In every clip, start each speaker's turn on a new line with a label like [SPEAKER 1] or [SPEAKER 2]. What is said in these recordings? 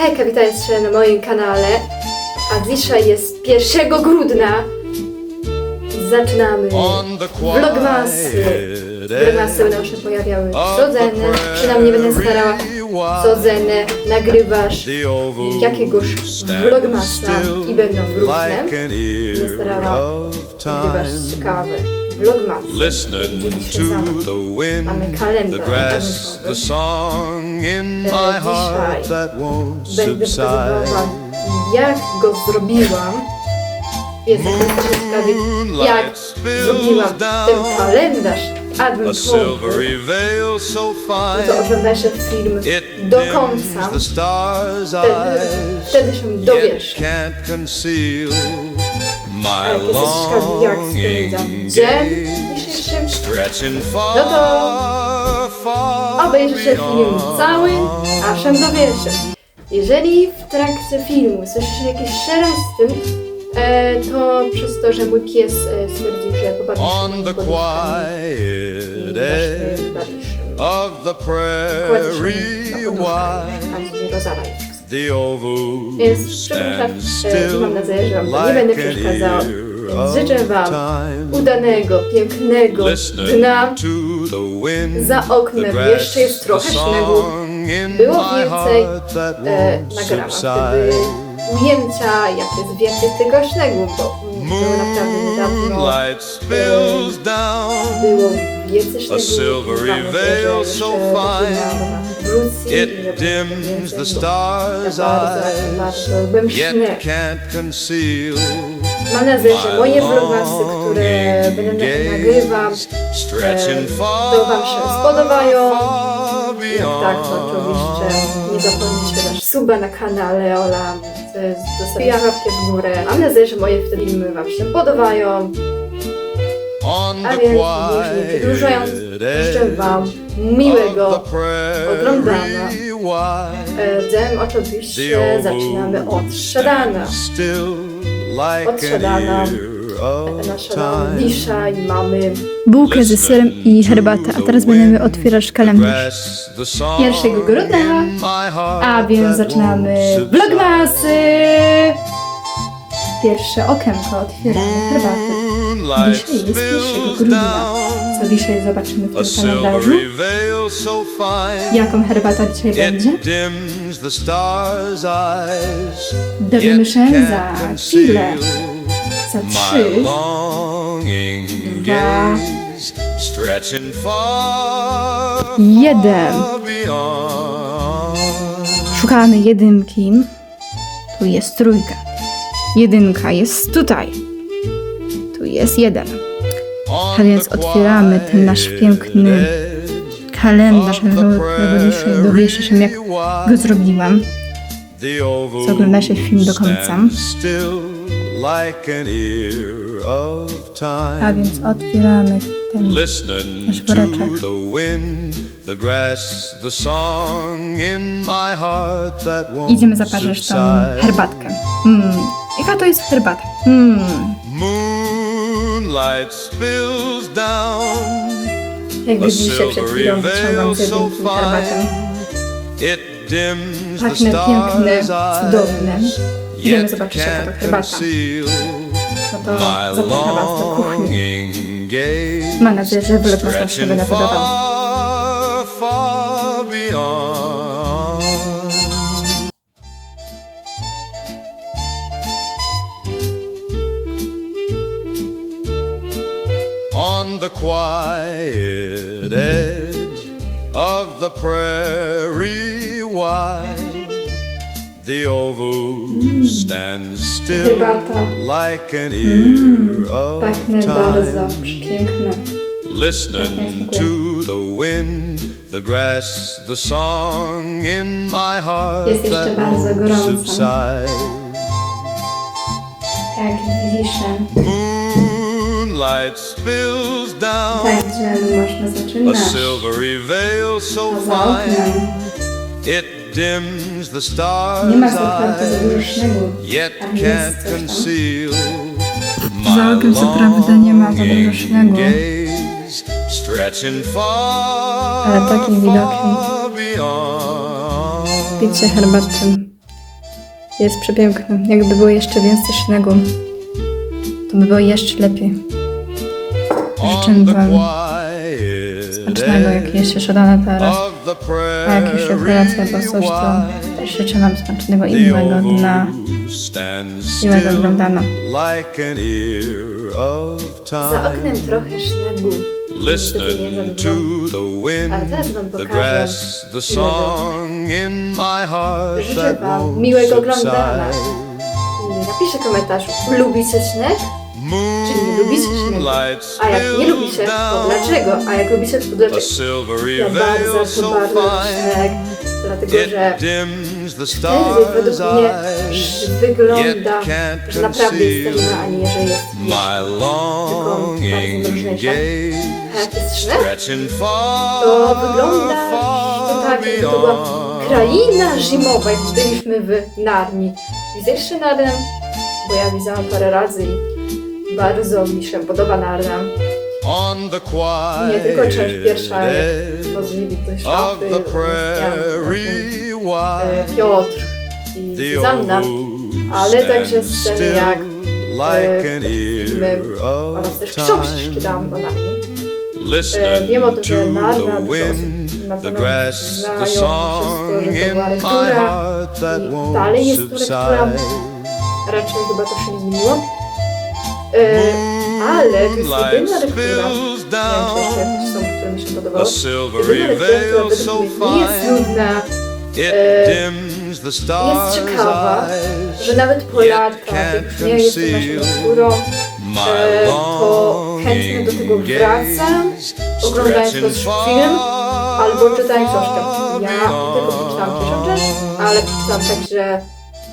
[SPEAKER 1] Hejka, witajcie na moim kanale. A dzisiaj jest 1 grudnia. Zaczynamy vlogmasy. Vlogmasy będą się pojawiały codziennie. Przynajmniej będę starała codziennie nagrywasz jakiegoś vlogmasa i będą różne. Będę starała nagrywać ciekawe vlogmasy.
[SPEAKER 2] Listening to the wind, the grass, the song in
[SPEAKER 1] E,
[SPEAKER 2] my heart that won't subside.
[SPEAKER 1] jak go zrobiłam. Jest jak zrobiłam ten kalendarz adwentowy.
[SPEAKER 2] so
[SPEAKER 1] To
[SPEAKER 2] fine,
[SPEAKER 1] oglądajcie film do końca. Wtedy, wtedy się dowiesz.
[SPEAKER 2] My
[SPEAKER 1] jesteś ciekawi, jak spędzam
[SPEAKER 2] longing
[SPEAKER 1] dzień dzisiejszym, No to film cały, a się. Dowiecie. Jeżeli w trakcie filmu słyszycie jakieś szelesty, e, to przez to, że mój pies e, stwierdził, że się
[SPEAKER 2] On the quiet edge of the prairie wide,
[SPEAKER 1] Więc przepraszam e,
[SPEAKER 2] still
[SPEAKER 1] mam nadzieję, że wam to nie będę Więc życzę
[SPEAKER 2] of
[SPEAKER 1] wam udanego, pięknego
[SPEAKER 2] wind,
[SPEAKER 1] Za oknem jeszcze jest trochę śniegu.
[SPEAKER 2] song in
[SPEAKER 1] Było
[SPEAKER 2] my
[SPEAKER 1] więcej,
[SPEAKER 2] heart that
[SPEAKER 1] E, nagrałam wtedy ujęcia, jak jest więcej tego śniegu, bo.
[SPEAKER 2] Moonlight spills down.
[SPEAKER 1] Było więcej śniegu.
[SPEAKER 2] A silvery
[SPEAKER 1] Mam nadzieję,
[SPEAKER 2] veil
[SPEAKER 1] że
[SPEAKER 2] so
[SPEAKER 1] jeszcze do
[SPEAKER 2] fine.
[SPEAKER 1] filmu wróci i że
[SPEAKER 2] It
[SPEAKER 1] będzie
[SPEAKER 2] dims
[SPEAKER 1] więcej,
[SPEAKER 2] the
[SPEAKER 1] bo
[SPEAKER 2] stars'
[SPEAKER 1] ja bardzo,
[SPEAKER 2] eyes,
[SPEAKER 1] bardzo lubię
[SPEAKER 2] yet
[SPEAKER 1] śnieg.
[SPEAKER 2] can't conceal
[SPEAKER 1] Mam nadzieję, że moje vlogmasy, które będę na- nagrywam,
[SPEAKER 2] stretching far,
[SPEAKER 1] to wam się spodobają. Tak,
[SPEAKER 2] beyond.
[SPEAKER 1] oczywiście nie zapomnijcie dać suba na kanale Ola, zostawiła łapkę w górę. Mam nadzieję, że moje wtedy filmy wam się podobają.
[SPEAKER 2] On
[SPEAKER 1] A
[SPEAKER 2] the
[SPEAKER 1] więc przedłużając,
[SPEAKER 2] quiet
[SPEAKER 1] życzę wam
[SPEAKER 2] of
[SPEAKER 1] miłego oglądania. E, Dzień oczywiście zaczynamy od
[SPEAKER 2] like
[SPEAKER 1] Od
[SPEAKER 2] an
[SPEAKER 1] śniadania.
[SPEAKER 2] ear of
[SPEAKER 1] Na śniadanie
[SPEAKER 2] time.
[SPEAKER 1] dzisiaj mamy
[SPEAKER 3] bułkę ze serem i herbatę, a teraz będziemy otwierać kalendarz.
[SPEAKER 1] 1 grudnia, a więc zaczynamy vlogmasy! Pierwsze okienko otwieramy herbaty. Dzisiaj jest 1 grudnia. Co dzisiaj zobaczymy w tym kalendarzu? Jaką herbata dzisiaj będzie? Dowiemy się za chwilę.
[SPEAKER 2] Longing
[SPEAKER 1] dwa,
[SPEAKER 3] Jeden. Szukamy jedynki. Tu jest trójka. Jedynka jest tutaj. Tu jest jeden. A więc otwieramy ten nasz piękny Kalendarz, dzisiaj dowiecie się jak go zrobiłam. oglądacie film do końca. A więc otwieramy ten
[SPEAKER 2] Listening
[SPEAKER 3] Nasz
[SPEAKER 2] to
[SPEAKER 3] woreczek.
[SPEAKER 2] the wind, the grass, the song in my heart that won't
[SPEAKER 3] Idziemy zaparzyć tą herbatkę. Mm. Jaka to jest herbata? Mm.
[SPEAKER 1] Jak
[SPEAKER 2] a
[SPEAKER 1] widzicie przed chwilą wyciągam jedynki herbatę. Pachną piękne, cudowne. Idziemy zobaczyć jaka to
[SPEAKER 2] can't
[SPEAKER 1] herbata.
[SPEAKER 2] conceal
[SPEAKER 1] No to
[SPEAKER 2] my
[SPEAKER 1] zapraszam was do kuchni.
[SPEAKER 2] longing gaze.
[SPEAKER 1] Mam nadzieję, że vlog wam
[SPEAKER 2] Stretching
[SPEAKER 1] będę podobał.
[SPEAKER 2] far, far beyond. On the quiet edge of the prairie wide, the oval stands still like an ear mm. of
[SPEAKER 1] Pachnie bardzo
[SPEAKER 2] time.
[SPEAKER 1] piękne.
[SPEAKER 2] Listening to the wind, the grass, the song in my heart
[SPEAKER 1] Jest jeszcze
[SPEAKER 2] that
[SPEAKER 1] bardzo
[SPEAKER 2] won't
[SPEAKER 1] gorąco.
[SPEAKER 2] subside.
[SPEAKER 1] Jak
[SPEAKER 2] Moonlight spills down,
[SPEAKER 1] także można
[SPEAKER 2] a
[SPEAKER 1] zaczynać.
[SPEAKER 2] silvery veil so
[SPEAKER 1] oknem nie ma za bardzo za dużo
[SPEAKER 2] eyes,
[SPEAKER 1] śniegu,
[SPEAKER 2] yet
[SPEAKER 1] a jest coś tam.
[SPEAKER 3] Za co prawda nie ma za dużo
[SPEAKER 2] longing
[SPEAKER 3] śniegu.
[SPEAKER 2] gaze, stretching far,
[SPEAKER 3] Ale takim widokiem picie herbaty jest przepiękny. Jakby było jeszcze więcej śniegu, to by było jeszcze lepiej. Życzę Wam smacznego, jak jeszcze szodane teraz. A jak już kolacja albo coś, to życzę Wam smacznego i miłego dnia, miłego
[SPEAKER 2] still
[SPEAKER 3] oglądania.
[SPEAKER 2] like an ear of
[SPEAKER 1] Za
[SPEAKER 2] time.
[SPEAKER 1] oknem trochę śniegu.
[SPEAKER 2] Listening to the wind, the grass, the song in my heart
[SPEAKER 1] Życzę
[SPEAKER 2] that
[SPEAKER 1] wam
[SPEAKER 2] won't
[SPEAKER 1] miłego oglądania.
[SPEAKER 2] subside.
[SPEAKER 1] Napiszę komentarz, lubicie śnieg? Czy nie lubicie śniegu? A jak nie lubicie, to dlaczego? A jak lubicie, to dlaczego? Ja bardzo,
[SPEAKER 2] so
[SPEAKER 1] to bardzo śnieg, dlatego że wtedy według mnie wygląda, że naprawdę jest
[SPEAKER 2] conceal
[SPEAKER 1] zimno, a nie, że jest
[SPEAKER 2] Stretching far,
[SPEAKER 1] to wygląda to tak, jakby to była kraina zimowa, jak byliśmy w Narni. Widzieliście Narnię? Bo ja widziałam parę razy i bardzo mi się podoba Narnia. Nie tylko część pierwsza, stworzyli te
[SPEAKER 2] of
[SPEAKER 1] szafy, e, Piotr i
[SPEAKER 2] old
[SPEAKER 1] ale także sceny jak
[SPEAKER 2] an
[SPEAKER 1] filmy oraz też książki czytałam o Narni.
[SPEAKER 2] Listening
[SPEAKER 1] wiem o tym, że
[SPEAKER 2] to
[SPEAKER 1] Narnia dużo osób na pewno znają to,
[SPEAKER 2] song
[SPEAKER 1] że to była lektura i dalej jest to lektura. Raczej chyba to się nie zmieniło. E, ale to jest jedyna lektura, nie wiem, które mi się podobały. Jedyna lektura, która według mnie jest nudna,
[SPEAKER 2] it
[SPEAKER 1] e,
[SPEAKER 2] dims the
[SPEAKER 1] jest ciekawa, że nawet po latach, jak nie jestem naszą
[SPEAKER 2] my
[SPEAKER 1] e, to chętnie do tego wracam, oglądając
[SPEAKER 2] far,
[SPEAKER 1] film albo czytając książkę. Ja
[SPEAKER 2] beyond
[SPEAKER 1] tylko przeczytałam pierwszą część, ale przeczytałam także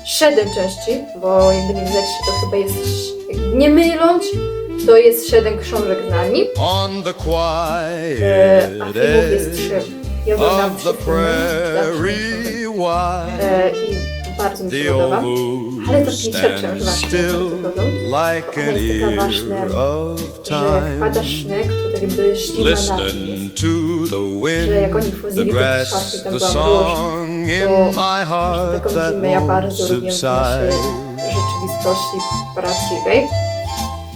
[SPEAKER 1] siedem części, bo jakby nie widać, to chyba jest, nie myląc, to jest siedem książek z nami,
[SPEAKER 2] on the
[SPEAKER 1] e,
[SPEAKER 2] quiet
[SPEAKER 1] a filmów jest
[SPEAKER 2] edge
[SPEAKER 1] trzy. Ja oglądam
[SPEAKER 2] of
[SPEAKER 1] trzy
[SPEAKER 2] the
[SPEAKER 1] filmy, czytałam trzy książki.
[SPEAKER 2] prairie wide.
[SPEAKER 1] e, i bardzo mi się podoba. Ale to pierwsza część
[SPEAKER 2] stands
[SPEAKER 1] właśnie podoba.
[SPEAKER 2] like an ear
[SPEAKER 1] ważna,
[SPEAKER 2] of
[SPEAKER 1] że
[SPEAKER 2] time.
[SPEAKER 1] śnieg, to tak jakby ścima na że jak
[SPEAKER 2] wind,
[SPEAKER 1] oni
[SPEAKER 2] the
[SPEAKER 1] wchodzili do szafy, tam była
[SPEAKER 2] in
[SPEAKER 1] to
[SPEAKER 2] my heart
[SPEAKER 1] taką
[SPEAKER 2] that
[SPEAKER 1] zimę ja bardzo lubię w naszej rzeczywistości prawdziwej.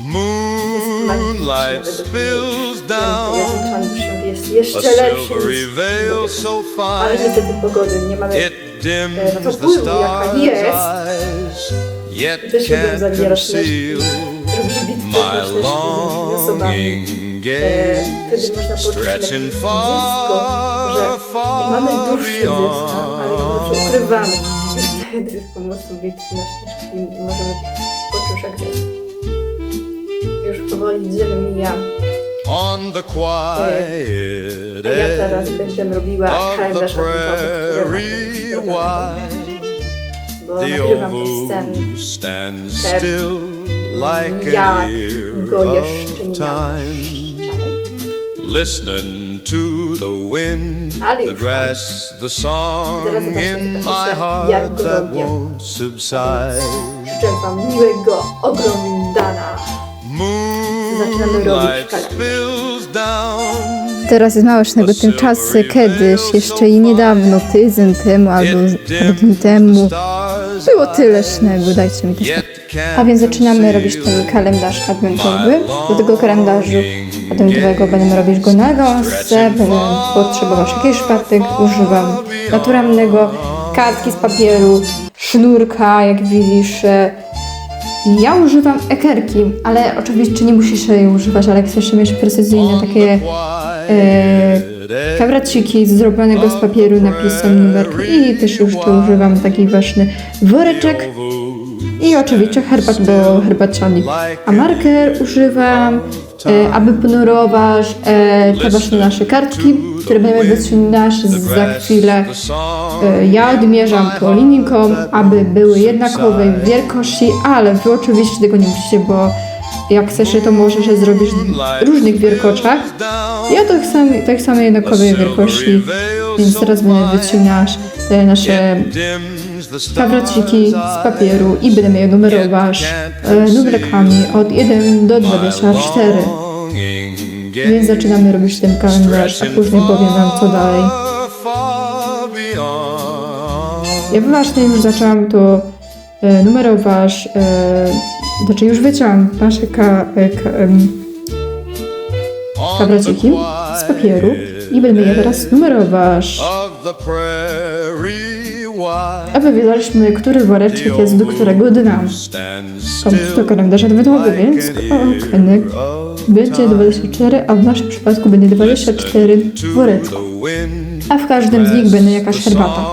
[SPEAKER 2] Moonlight spills down
[SPEAKER 1] że jest jeszcze lepszy niż ale niestety pogody nie mamy.
[SPEAKER 2] The
[SPEAKER 1] wpływu, jaka
[SPEAKER 2] stars'
[SPEAKER 1] jest.
[SPEAKER 2] yet can't conceal my longing gaze. Stretching far, far beyond.
[SPEAKER 1] wtedy z pomocą śnieżki możemy poczuć jak. Już powoli dzień mija.
[SPEAKER 2] On the quiet
[SPEAKER 1] A ja teraz
[SPEAKER 2] edge
[SPEAKER 1] będę robiła
[SPEAKER 2] of the
[SPEAKER 1] kalendarz adwentowy, który
[SPEAKER 2] prairie
[SPEAKER 1] mam
[SPEAKER 2] wide,
[SPEAKER 1] bo
[SPEAKER 2] the
[SPEAKER 1] nagrywam te sceny.
[SPEAKER 2] owl stands
[SPEAKER 1] Te-
[SPEAKER 2] still like an
[SPEAKER 1] jak
[SPEAKER 2] ear
[SPEAKER 1] go jeszcze nie
[SPEAKER 2] of
[SPEAKER 1] miałam.
[SPEAKER 2] time. Listening to the wind,
[SPEAKER 1] Ale
[SPEAKER 2] the
[SPEAKER 1] już
[SPEAKER 2] grass, the song
[SPEAKER 1] Teraz zobaczcie,
[SPEAKER 2] in
[SPEAKER 1] jak
[SPEAKER 2] my
[SPEAKER 1] jak
[SPEAKER 2] heart
[SPEAKER 1] go
[SPEAKER 2] that
[SPEAKER 1] robię.
[SPEAKER 2] won't subside.
[SPEAKER 1] Życzę Wam miłego oglądania. Zaczynamy robić
[SPEAKER 2] Moonlight
[SPEAKER 1] kalendarz.
[SPEAKER 3] Teraz jest mało śniegu, tymczasy kiedyś, jeszcze i niedawno, tydzień temu albo parę dni temu, było tyle śniegu, dajcie mi to. A więc zaczynamy robić ten kalendarz adwentowy. Do tego kalendarzu adwentowego będziemy robić go na gąsce, będę potrzebować jakiś szpatek, używam naturalnego, kartki z papieru, sznurka, jak widzisz. Ja używam ekerki, ale oczywiście nie musisz jej używać, ale chcesz mieć precyzyjne takie e, kwadraciki z zrobionego z papieru napisem numerki i też już tu używam taki właśnie woreczek i oczywiście herbat, bo herbaciani. A marker używam, e, aby ponurować e, te właśnie nasze kartki, które będziemy wycinać za chwilę. E, ja odmierzam to linijką, aby były jednakowej wielkości, ale wy oczywiście tego nie musicie, bo jak chcesz, to możesz je zrobić w różnych wielkościach. Ja tak samo, tak samo jednakowej wielkości, więc teraz będę wycinać te nasze kwadraciki z papieru i będziemy je numerować e, numerkami od 1 do 24. Więc zaczynamy robić ten kalendarz, a później powiem wam co dalej. Ja właśnie już zaczęłam to
[SPEAKER 1] e, numerować, e, znaczy już wyciąłem nasze ka, e, ka, kwadraciki z papieru i będę je teraz numerować. Wiedzieliśmy, który woreczek jest do którego.
[SPEAKER 2] Stands
[SPEAKER 1] Komuś to kalendarz adwentowy, więc
[SPEAKER 2] of
[SPEAKER 1] będzie 24, a w naszym przypadku będzie 24 woreczków. A w każdym z nich będzie jakaś herbata.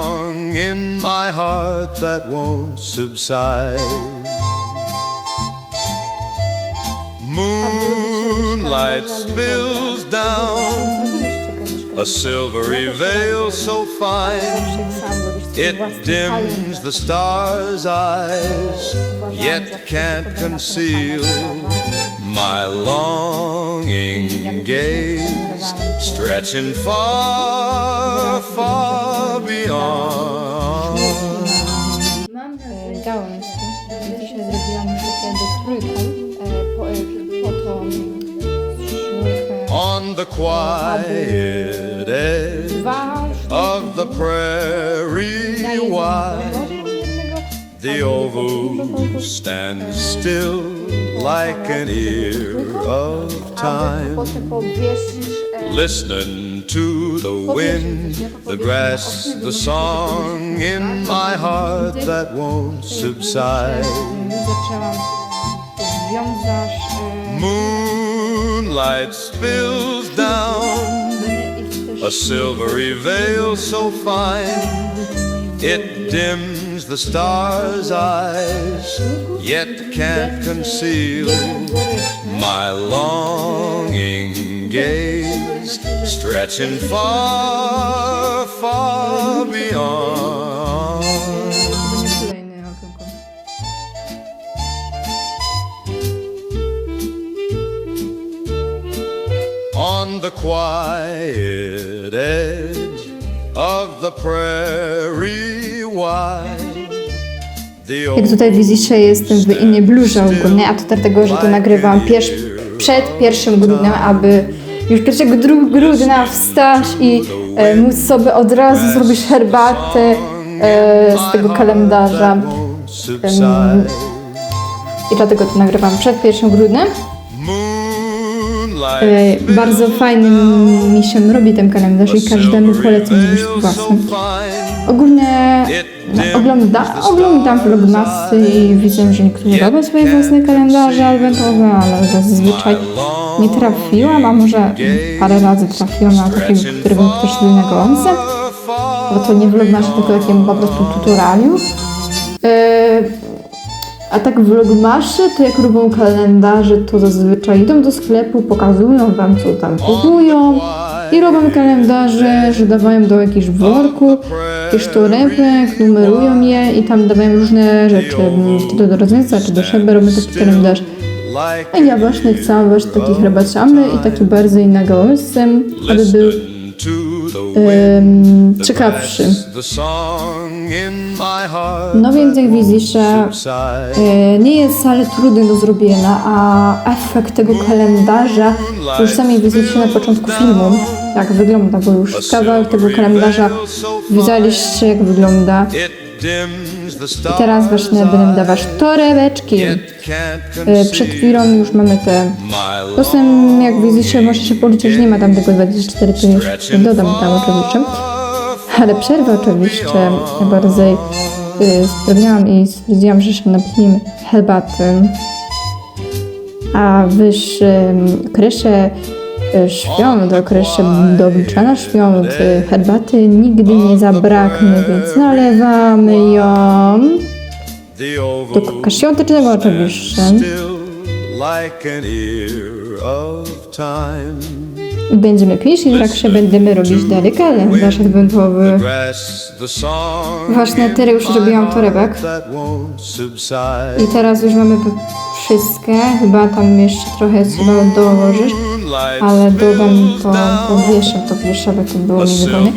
[SPEAKER 2] Moonlight spills down a silvery veil so fine it dims the stars' eyes, yet can't conceal my longing gaze, stretching far, far beyond. On the quiet edge of the prairie wide, the oval stands still like an ear of time. Listening to the wind, the grass, the song in my heart that won't subside. Moonlight spills down a silvery veil so fine it dims the stars' eyes, yet can't conceal my longing gaze, stretching far, far beyond. on the quiet edge of the prairie wide.
[SPEAKER 1] Jak tutaj widzicie, jestem w innej bluzie ogólnie, a to dlatego, że to nagrywam pierw, przed 1 grudnia, aby już 1 gru- grudnia wstać i e, móc sobie od razu zrobić herbatę e, z tego kalendarza.
[SPEAKER 2] subside.
[SPEAKER 1] I dlatego to nagrywam przed 1 grudnia. E, bardzo fajny mi się robi ten kalendarz i każdemu polecam zrobić własny. Ogólnie no, ogląda, oglądam vlogmasy i widzę, że niektórzy robią swoje własne kalendarze adwentowe, ale zazwyczaj nie trafiłam, a może parę razy trafiłam na takiego, który był ktoś innego omce, bo to nie vlogmasy, tylko takie po prostu tutorialium. E, a tak vlogmasze, to jak robią kalendarze, to zazwyczaj idą do sklepu, pokazują wam, co tam kupują i robią kalendarze, że dawają do jakiegoś worku, jakieś torebek, numerują je i tam dawają różne rzeczy, czy to do rozwiązania, czy do szeby robią taki kalendarz. A ja właśnie chcę właśnie taki herbaciany i taki bardziej na gałązce, aby był ciekawszy. No więc jak widzicie, e, nie jest wcale trudny do zrobienia, a efekt tego kalendarza już sami widzieliście na początku filmu, jak wygląda, bo już kawałek tego kalendarza widzieliście, jak wygląda. I teraz właśnie będę dawać torebeczki. E, Przed chwilą już mamy te. Potem, jak widzicie, możecie się policzyć, że nie ma tam tego 24, to jeszcze dodam tam oczywiście. Ale przerwę oczywiście bardziej y, spełniałam i stwierdziłam, że się napijemy herbaty. A wyż y, okresie y, świąt, okresie do obliczania świąt, y, herbaty nigdy nie zabraknie, więc nalewamy ją do kubka świątecznego oczywiście. I będziemy pić i tak się będziemy robić dalej kalendarz adwentowy. Właśnie tyle już zrobiłam torebek. I teraz już mamy wszystkie, chyba tam jeszcze trochę trzeba dołożyć, ale dodam to, powieszę to aby to było mi wygodnie.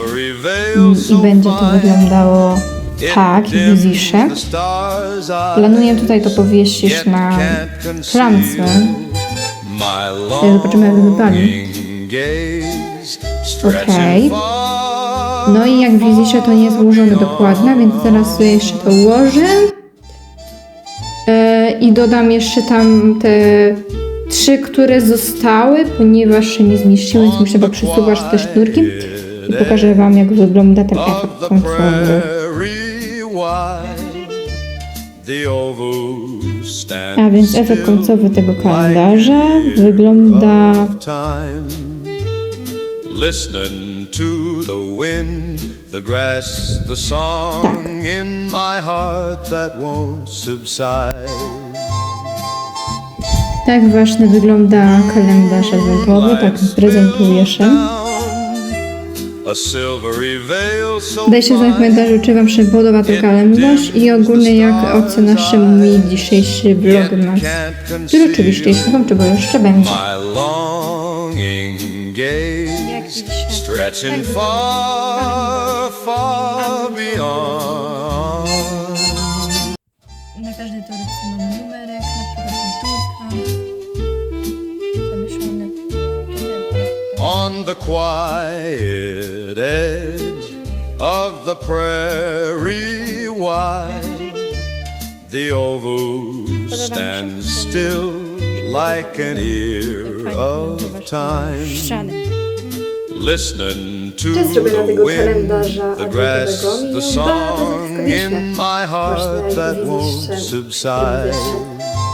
[SPEAKER 1] I będzie to wyglądało tak, widzisz. Planuję tutaj to powiesić na klamce. Zobaczymy jak wypali. Okej. No i jak widzicie to nie jest ułożone dokładnie, więc teraz sobie jeszcze to ułożę
[SPEAKER 3] E, I dodam jeszcze tam te trzy, które zostały, ponieważ się nie zmieściły, więc muszę poprzesuwać te sznurki i pokażę Wam, jak wygląda ten efekt końcowy. A więc efekt końcowy tego kalendarza wygląda.
[SPEAKER 2] Listening to the wind, the grass, the song in my heart that won't subside.
[SPEAKER 3] Tak właśnie wygląda kalendarz adwentowy, tak prezentuje się. Dajcie znać w komentarzu, czy Wam się podoba ten kalendarz i ogólnie jak oceniacie mój dzisiejszy vlogmas, który oczywiście jeśli Wam czego jeszcze będzie.
[SPEAKER 2] Stretching far, far beyond. On the quiet edge of the prairie wide, the oval stands still like an ear of time. Listening to the wind, the grass, the song in my heart that won't subside.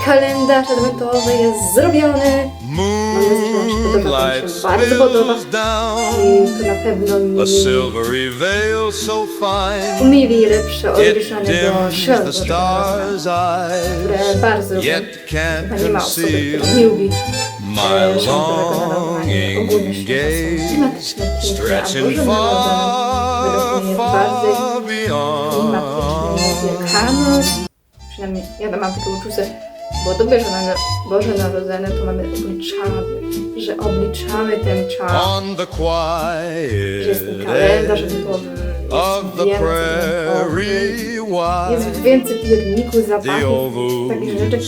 [SPEAKER 1] Kalendarz adwentowy jest zrobiony.
[SPEAKER 2] Moonlight
[SPEAKER 1] bardzo podoba.
[SPEAKER 2] spills down.
[SPEAKER 1] I to na pewno
[SPEAKER 2] a
[SPEAKER 1] mi
[SPEAKER 2] silvery veil so fine.
[SPEAKER 1] Umili lepsze do
[SPEAKER 2] dims
[SPEAKER 1] świąt które bardzo lubię.
[SPEAKER 2] yet
[SPEAKER 1] Chyba nie ma osoby, która nie lubi
[SPEAKER 2] my
[SPEAKER 1] e,
[SPEAKER 2] longing
[SPEAKER 1] a
[SPEAKER 2] stretching far, far beyond.
[SPEAKER 1] Przynajmniej ja mam takie uczucie, bo to Boże, Boże Narodzenie to mamy obliczamy, że obliczamy ten czas,
[SPEAKER 2] On the
[SPEAKER 1] że jest ten
[SPEAKER 2] quiet
[SPEAKER 1] kalendarz adwentowy,
[SPEAKER 2] of
[SPEAKER 1] jest
[SPEAKER 2] the
[SPEAKER 1] więcej
[SPEAKER 2] prairie
[SPEAKER 1] adwentowy, jest więcej pierników, zapachów, takich rzeczy,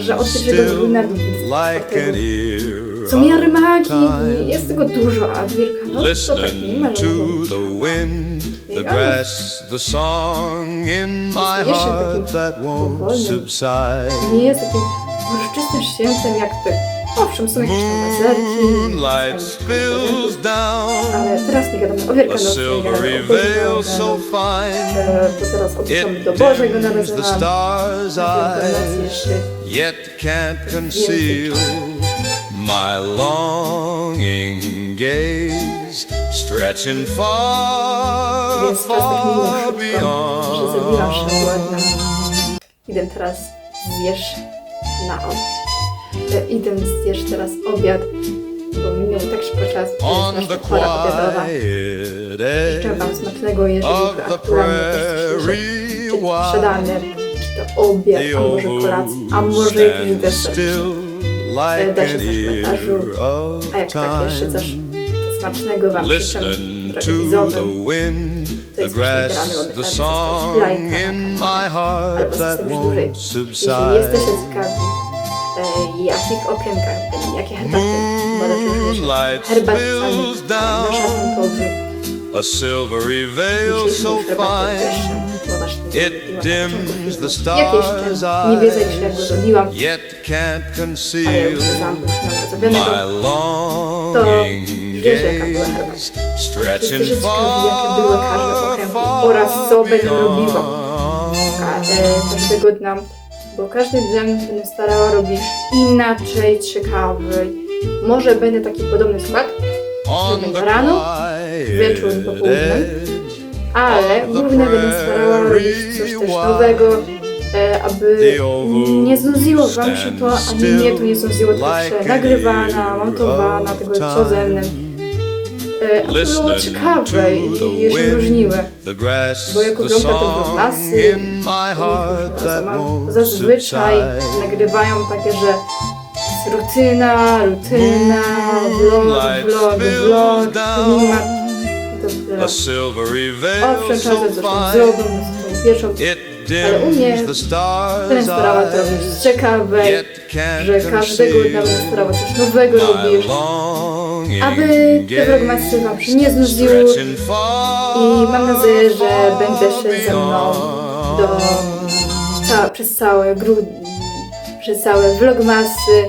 [SPEAKER 1] że od 1
[SPEAKER 2] still
[SPEAKER 1] grudnia do
[SPEAKER 2] like an
[SPEAKER 1] 24
[SPEAKER 2] ear
[SPEAKER 1] są jarmarki,
[SPEAKER 2] time.
[SPEAKER 1] i jest tego dużo, a Wielkanoc to tak nie ma
[SPEAKER 2] to
[SPEAKER 1] żadnego.
[SPEAKER 2] The wind, the
[SPEAKER 1] Yeah.
[SPEAKER 2] grass, the song in my heart that won't subside.
[SPEAKER 1] Nie jest takim uroczystym świętem jak te. Owszem, są jakieś tam
[SPEAKER 2] Moonlight spills down
[SPEAKER 1] ale teraz nie gadamy o
[SPEAKER 2] a
[SPEAKER 1] Wielkanocy, nie
[SPEAKER 2] silvery
[SPEAKER 1] o
[SPEAKER 2] veil
[SPEAKER 1] Bożym
[SPEAKER 2] so
[SPEAKER 1] Narodzeniu,
[SPEAKER 2] fine it
[SPEAKER 1] Bożego
[SPEAKER 2] dims the
[SPEAKER 1] Narodzenia.
[SPEAKER 2] stars' eyes,
[SPEAKER 1] jeszcze
[SPEAKER 2] yet can't conceal my longing gaze stretching far, far beyond.
[SPEAKER 1] Idę teraz zjesz na obiad. E, Idę zjesz teraz obiad, bo minął tak szybko czas, że
[SPEAKER 2] On
[SPEAKER 1] jest pora obiadowa.
[SPEAKER 2] quiet
[SPEAKER 1] Życzę Wam smacznego, jeżeli
[SPEAKER 2] prairie
[SPEAKER 1] czy
[SPEAKER 2] wide,
[SPEAKER 1] śniadanie, czy to obiad, a może kolacja, a może jakiś deser.
[SPEAKER 2] still like
[SPEAKER 1] Da się
[SPEAKER 2] an
[SPEAKER 1] coś w komentarzu. A jak tak jeszcze coś. Smacznego Wam
[SPEAKER 2] the wind, The grass, the song in my heart that won't subside. A silvery veil so fine, it dims the stars yet can't conceal my longing.
[SPEAKER 1] Wiesz, jaka była
[SPEAKER 2] stretching
[SPEAKER 1] Jesteście ciekawi, jakie były każde
[SPEAKER 2] far
[SPEAKER 1] oraz co będę robiła ka- e, każdego dnia, bo każdy dzień będę starała robić inaczej, ciekawy. Może będę taki podobny skład, Zrobię rano, wieczór i popołudnie.
[SPEAKER 2] edge
[SPEAKER 1] ale głównie będę starała robić coś też nowego, e, aby nie znudziło wam się to, ani mnie to nie znudziło, tylko się nagrywana, montowana, tego co ze mną. E, aby było ciekawe i się różniły. Bo jak
[SPEAKER 2] the
[SPEAKER 1] oglądam te
[SPEAKER 2] song
[SPEAKER 1] vlogsy,
[SPEAKER 2] in my heart that won't
[SPEAKER 1] zazwyczaj nagrywają takie, że rutyna, rutyna, vlog, vlog, vlog, klimat. To tyle.
[SPEAKER 2] A silvery veil
[SPEAKER 1] Owszem,
[SPEAKER 2] so
[SPEAKER 1] ale u mnie starała to
[SPEAKER 2] eyes,
[SPEAKER 1] ciekawe, że każdego dnia będę starała coś nowego robić, aby te vlogmasy wam się nie znudziły. I mam nadzieję, że się ze mną do, ca, przez całe grudzień, przez całe vlogmasy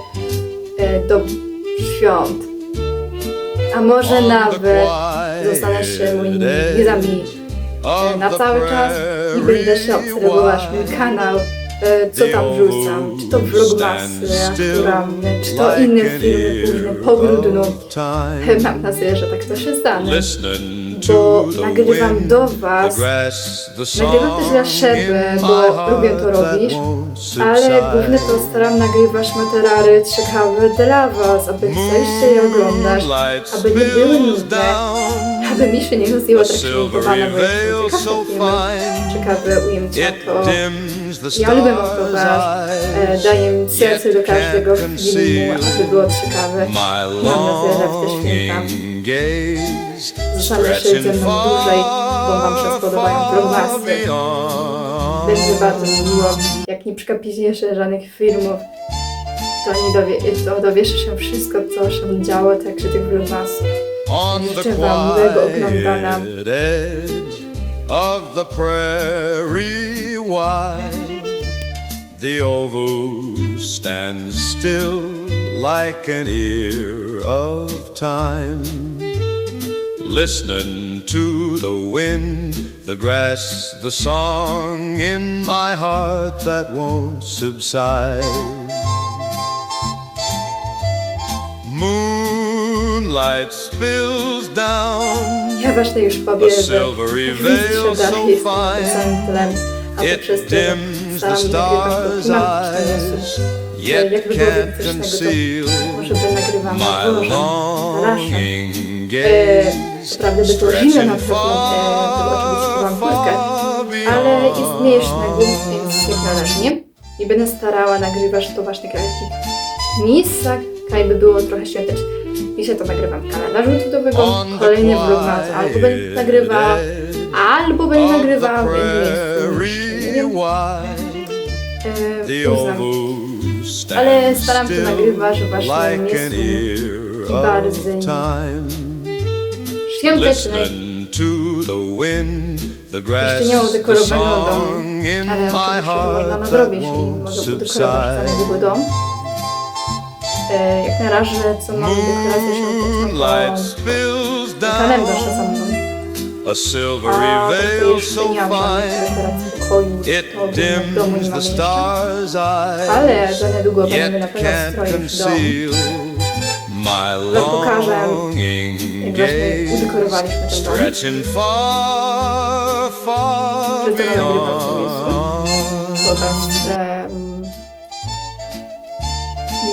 [SPEAKER 1] e, do świąt. A może nawet zostanę się moimi widzami na cały czas i będę się obserwować mój kanał, e, co tam wrzucam, czy to vlogmasy czy to inne filmy później po grudniu. E, Mam nadzieję, że tak to się stanie.
[SPEAKER 2] bo
[SPEAKER 1] nagrywam do was. Nagrywam też dla siebie, bo lubię to robić, Ale głównie to staram nagrywać materiały ciekawe dla was, aby chcieliście je oglądać, aby nie były nudne, aby mi się nie chodziło tak przygotowane, bo jest ciekawe ujęcia, to ja lubię montować, e, daję mi serce do każdego filmu, aby było ciekawe. Mam nadzieję, że w te święta zostaniecie ze mną dłużej, bo wam się spodobają vlogmasy. Będzie bardzo mi miło, jak nie przegapicie jeszcze żadnych filmów, to, nie dowie, to dowiesz się wszystko, co się działo, także tych vlogmasów.
[SPEAKER 2] Życzę wam miłego edge Of the prairie wide, the oval stands still like an ear of time. Listening to the wind, the grass, the song in my heart that won't subside. Moonlight spills down
[SPEAKER 1] Ja właśnie już powiem, że
[SPEAKER 2] so
[SPEAKER 1] dalej jest samym tlem, a
[SPEAKER 2] It
[SPEAKER 1] poprzez to
[SPEAKER 2] dims the
[SPEAKER 1] staram
[SPEAKER 2] star's
[SPEAKER 1] nagrywam
[SPEAKER 2] eyes,
[SPEAKER 1] dokumenty
[SPEAKER 2] yet can't conceal
[SPEAKER 1] na
[SPEAKER 2] my
[SPEAKER 1] na
[SPEAKER 2] longing gaze.
[SPEAKER 1] na
[SPEAKER 2] Stretching
[SPEAKER 1] oczywiście
[SPEAKER 2] far,
[SPEAKER 1] ale jest mniej śniegu,
[SPEAKER 2] beyond.
[SPEAKER 1] więc nie? I będę starała nagrywać to właśnie w takich miejscach, jakby było trochę świątecznie. Dzisiaj to nagrywam w kalendarzu YouTube'owego, kolejny vlogmas, albo będę nagrywała,
[SPEAKER 2] quiet
[SPEAKER 1] albo będę
[SPEAKER 2] of the
[SPEAKER 1] nagrywała w innym miejscu.
[SPEAKER 2] prairie
[SPEAKER 1] Nie wiem,
[SPEAKER 2] wide,
[SPEAKER 1] e, Ale staram się nagrywać właśnie miejscu bardzo.
[SPEAKER 2] Listening to the wind, the grass,
[SPEAKER 1] Jeszcze nie mam
[SPEAKER 2] the
[SPEAKER 1] udekorowanego domu, ale oczywiście można nadrobić i mogę udekorować niedługo dom. E, jak na razie, co mam dekorację świąteczną, to kalendarz za mną.
[SPEAKER 2] a silvery veil so fine. it dims the stars'
[SPEAKER 1] na
[SPEAKER 2] yet can't conceal my longing gaze. Stretching far, far beyond.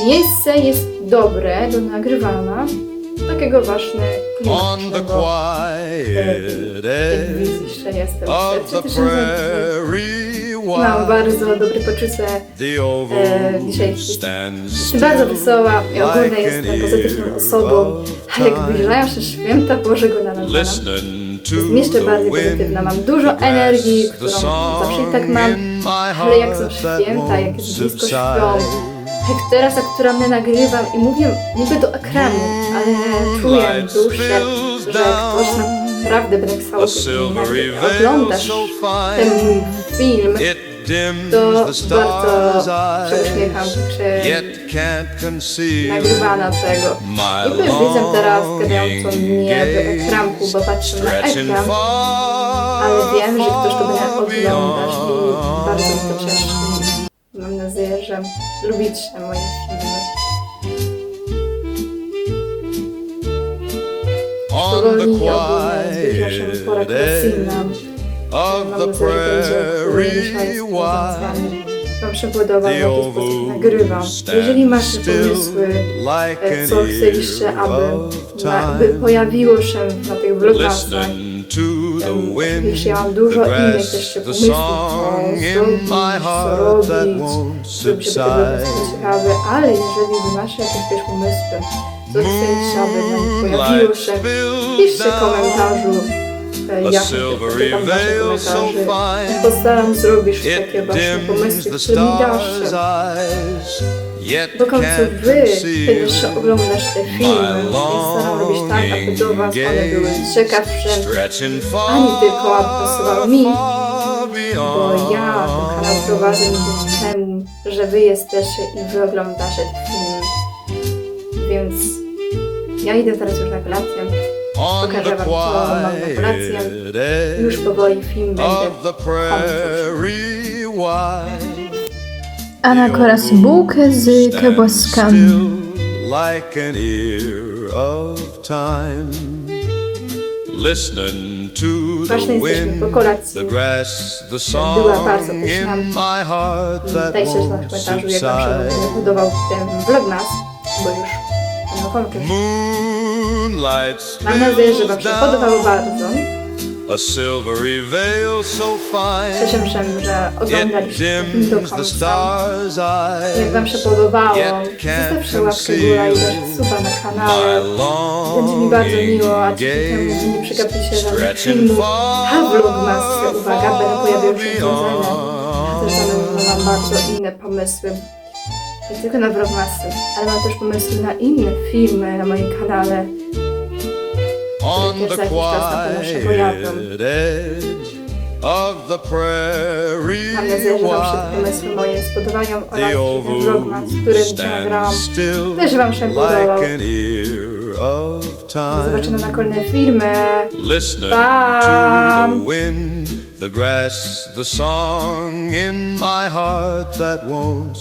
[SPEAKER 1] Miejsce jest dobre do nagrywania. Takiego właśnie klimatycznego. jeszcze jestem
[SPEAKER 2] of
[SPEAKER 1] przed
[SPEAKER 2] the
[SPEAKER 1] 3000
[SPEAKER 2] prairie
[SPEAKER 1] i mam bardzo dobre poczucie. e, dzisiaj Jestem bardzo wesoła i ogólnie jestem pozytywną osobą. A jak zbliżają się święta Bożego Narodzenia, jestem jeszcze bardziej pozytywna. Mam dużo energii, którą zawsze i tak mam. Ale jak są święta, jak jest blisko
[SPEAKER 2] subside.
[SPEAKER 1] Świąt, jak teraz aktualnie nagrywam i mówię niby do ekranu, ale czuję w duszy, że ktoś naprawdę będę chciał oglądasz ten film, to bardzo się. uśmiecham,
[SPEAKER 2] conceal
[SPEAKER 1] nagrywana tego. I widzę teraz gadającą mnie w ekranku, bo patrzę na ekran, ale wiem, że ktoś to będzie
[SPEAKER 2] far
[SPEAKER 1] oglądać i bardzo mnie to cieszy. Mam nadzieję, że lubicie moje filmy.
[SPEAKER 2] On the
[SPEAKER 1] Powoli ogólnie zbliża się pora
[SPEAKER 2] of
[SPEAKER 1] Mam
[SPEAKER 2] the
[SPEAKER 1] nadzieję, że będzie
[SPEAKER 2] prairie
[SPEAKER 1] z
[SPEAKER 2] wide,
[SPEAKER 1] wami. Wam się podoba, w
[SPEAKER 2] the
[SPEAKER 1] jaki sposób nagrywam. Jeżeli
[SPEAKER 2] stands
[SPEAKER 1] pomysły, e, co chcieliście, aby, na, by pojawiło się na tych
[SPEAKER 2] To wind,
[SPEAKER 1] Oczywiście ja mam dużo innych jeszcze pomysłów, co zrobić,
[SPEAKER 2] my
[SPEAKER 1] co
[SPEAKER 2] heart that
[SPEAKER 1] robić,
[SPEAKER 2] won't
[SPEAKER 1] żeby tego było
[SPEAKER 2] subside.
[SPEAKER 1] ciekawe, ale jeżeli macie jakieś też pomysły, co chcecie, aby na nich pojawiło się, piszcie w komentarzu, e, ja czytam wasze komentarze i postaram zrobić takie właśnie pomysły,
[SPEAKER 2] the
[SPEAKER 1] które mi
[SPEAKER 2] yet
[SPEAKER 1] Do końca
[SPEAKER 2] can't
[SPEAKER 1] wy będziecie oglądać te filmy i staram robić tak, was one były ciekawsze,
[SPEAKER 2] stretching far,
[SPEAKER 1] ani tylko aby pasowały mi, bo
[SPEAKER 2] beyond.
[SPEAKER 1] ja ten kanał zauważyłem dzięki temu, że wy jesteście i wy oglądacie ten film. Więc ja idę teraz już na kolację. Pokażę wam, co mam na kolację. Już powoli film będzie kończyć.
[SPEAKER 3] A na koraz bułkę z kiełbaskami.
[SPEAKER 2] Like an ear of time. Listening to the wind, the grass, the song in my heart that won't subside.
[SPEAKER 1] podobał Mam nadzieję, że wam się podobało
[SPEAKER 2] down
[SPEAKER 1] bardzo.
[SPEAKER 2] A silvery veil so fine.
[SPEAKER 1] Cieszę się, że oglądaliście film do końca. Jak wam się podobało, zostawcie łapkę górę i dać suba na kanale. Będzie mi bardzo miło, a
[SPEAKER 2] longing
[SPEAKER 1] dzięki temu nie przegapicie żadnych filmów. A vlogmas, uwaga, będą pojawiały się urządzenia. Też mam bardzo inne pomysły. Nie tylko na vlogmasy, ale mam też pomysły na inne filmy na moim kanale.
[SPEAKER 2] On
[SPEAKER 1] też
[SPEAKER 2] the
[SPEAKER 1] za jakiś czas na pewno się pojawią.
[SPEAKER 2] quiet edge of the prairie
[SPEAKER 1] Mam nadzieję, że wam się te
[SPEAKER 2] wide.
[SPEAKER 1] pomysły moje spodobają oraz
[SPEAKER 2] The
[SPEAKER 1] ten vlogmas, który dzisiaj nagrałam.
[SPEAKER 2] stands still
[SPEAKER 1] Też wam się podobał.
[SPEAKER 2] like an ear of
[SPEAKER 1] Do zobaczenia
[SPEAKER 2] time.
[SPEAKER 1] na kolejne filmy.
[SPEAKER 2] Listening
[SPEAKER 1] Bye.
[SPEAKER 2] to the wind, the grass, the song in my heart that won't